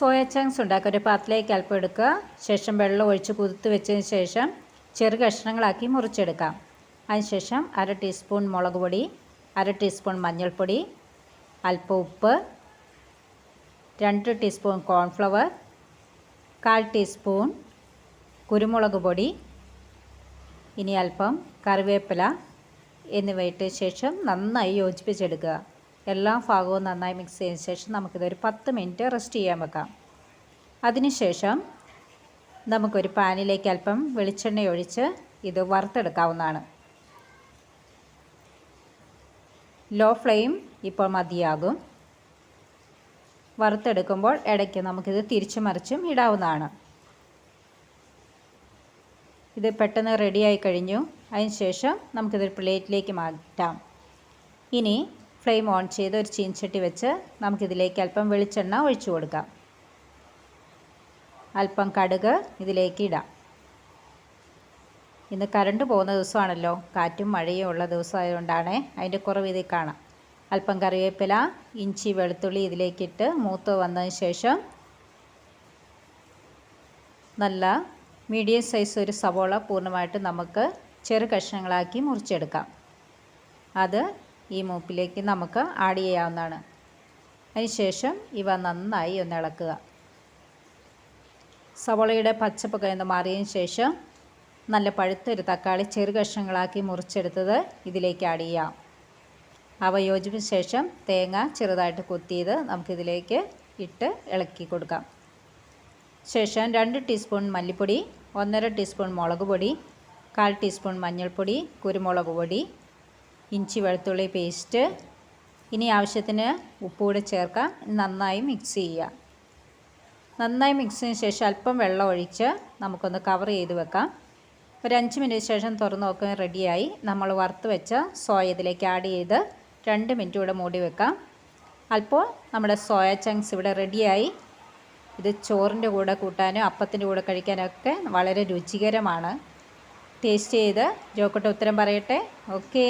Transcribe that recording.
Soya chunks ഉണ്ടാക്കുക. ഒരു പാത്രത്തിലേക്ക് അല്പം എടുക്കുക. ശേഷം വെള്ളം ഒഴിച്ച് കുതിർത്ത് വെച്ചതിന് ശേഷം ചെറു കഷ്ണങ്ങളാക്കി മുറിച്ചെടുക്കാം. അതിനുശേഷം അര ടീസ്പൂൺ മുളക് പൊടി അര ടീസ്പൂൺ മഞ്ഞൾപ്പൊടി അല്പം ഉപ്പ് രണ്ട് ടീസ്പൂൺ കോൺഫ്ലവർ കാൽ ടീസ്പൂൺ കുരുമുളക് പൊടി ഇനി അല്പം കറിവേപ്പില എന്നിവയിട്ട് ശേഷം നന്നായി യോജിപ്പിച്ചെടുക്കുക. എല്ലാ ഭാഗവും നന്നായി മിക്സ് ചെയ്തതിന് ശേഷം നമുക്കിതൊരു പത്ത് മിനിറ്റ് റെസ്റ്റ് ചെയ്യാൻ വെക്കാം. അതിനുശേഷം നമുക്കൊരു പാനിലേക്ക് അല്പം വെളിച്ചെണ്ണ ഒഴിച്ച് ഇത് വറുത്തെടുക്കാവുന്നതാണ്. ലോ ഫ്ലെയിം ഇപ്പോൾ മതിയാകും. വറുത്തെടുക്കുമ്പോൾ ഇടയ്ക്ക് നമുക്കിത് തിരിച്ചു മറിച്ചും ഇടാവുന്നതാണ്. ഇത് പെട്ടെന്ന് റെഡിയായി കഴിഞ്ഞു. അതിനുശേഷം നമുക്കിതൊരു പ്ലേറ്റിലേക്ക് മാറ്റാം. ഇനി ഫ്ലെയിം ഓൺ ചെയ്ത് ഒരു ചീൻചട്ടി വെച്ച് നമുക്കിതിലേക്ക് അല്പം വെളിച്ചെണ്ണ ഒഴിച്ചു കൊടുക്കാം. അല്പം കടുക് ഇതിലേക്ക് ഇടാം. ഇന്ന് കറണ്ട് പോകുന്ന ദിവസമാണല്ലോ. കാറ്റും മഴയും ഉള്ള ദിവസമായതുകൊണ്ടാണ് അതിന്റെ കുറവ് ഇതിൽ കാണാം. അല്പം കറിവേപ്പില ഇഞ്ചി വെളുത്തുള്ളി ഇതിലേക്കിട്ട് മൂത്ത് വന്നതിന് ശേഷം നല്ല മീഡിയം സൈസ് ഒരു സവോള പൂർണമായിട്ട് നമുക്ക് ചെറു കഷ്ണങ്ങളാക്കി മുറിച്ചെടുക്കാം. അത് ഈ മൂപ്പിലേക്ക് നമുക്ക് ആഡ് ചെയ്യാവുന്നതാണ്. അതിനുശേഷം ഇവ നന്നായി ഒന്ന് ഇളക്കുക. സവോളയുടെ പച്ചപ്പൊക്കെ ഒന്ന് മാറിയതിന് ശേഷം നല്ല പഴുത്തൊരു തക്കാളി ചെറു കഷ്ണങ്ങളാക്കി മുറിച്ചെടുത്തത് ഇതിലേക്ക് ആഡ് ചെയ്യാം. അവ യോജിപ്പിച്ച ശേഷം തേങ്ങ ചെറുതായിട്ട് കുത്തിയത് നമുക്കിതിലേക്ക് ഇട്ട് ഇളക്കി കൊടുക്കാം. ശേഷം രണ്ട് ടീസ്പൂൺ മല്ലിപ്പൊടി ഒന്നര ടീസ്പൂൺ മുളക് പൊടി കാൽ ടീസ്പൂൺ മഞ്ഞൾപ്പൊടി കുരുമുളക് പൊടി ഇഞ്ചി വെളുത്തുള്ളി പേസ്റ്റ് ഇനി ആവശ്യത്തിന് ഉപ്പ് കൂടെ ചേർക്കാം. നന്നായി മിക്സ് ചെയ്യുക. നന്നായി മിക്സ് ശേഷം അല്പം വെള്ളം ഒഴിച്ച് നമുക്കൊന്ന് കവർ ചെയ്ത് വെക്കാം. ഒരു അഞ്ച് മിനിറ്റ് ശേഷം തുറന്ന് നോക്കാൻ റെഡിയായി നമ്മൾ വറുത്ത് വെച്ച സോയ ഇതിലേക്ക് ആഡ് ചെയ്ത് രണ്ട് മിനിറ്റ് കൂടെ മൂടി വെക്കാം. അല്പം നമ്മുടെ സോയ ചങ്ക്സ് ഇവിടെ റെഡിയായി ഇത് ചോറിന്റെ കൂടെ കൂട്ടാനും അപ്പത്തിന്റെ കൂടെ കഴിക്കാനൊക്കെ വളരെ രുചികരമാണ്. ടേസ്റ്റ് ചെയ്ത് ജോക്കട്ട് ഉത്തരം പറയട്ടെ? ഓക്കേ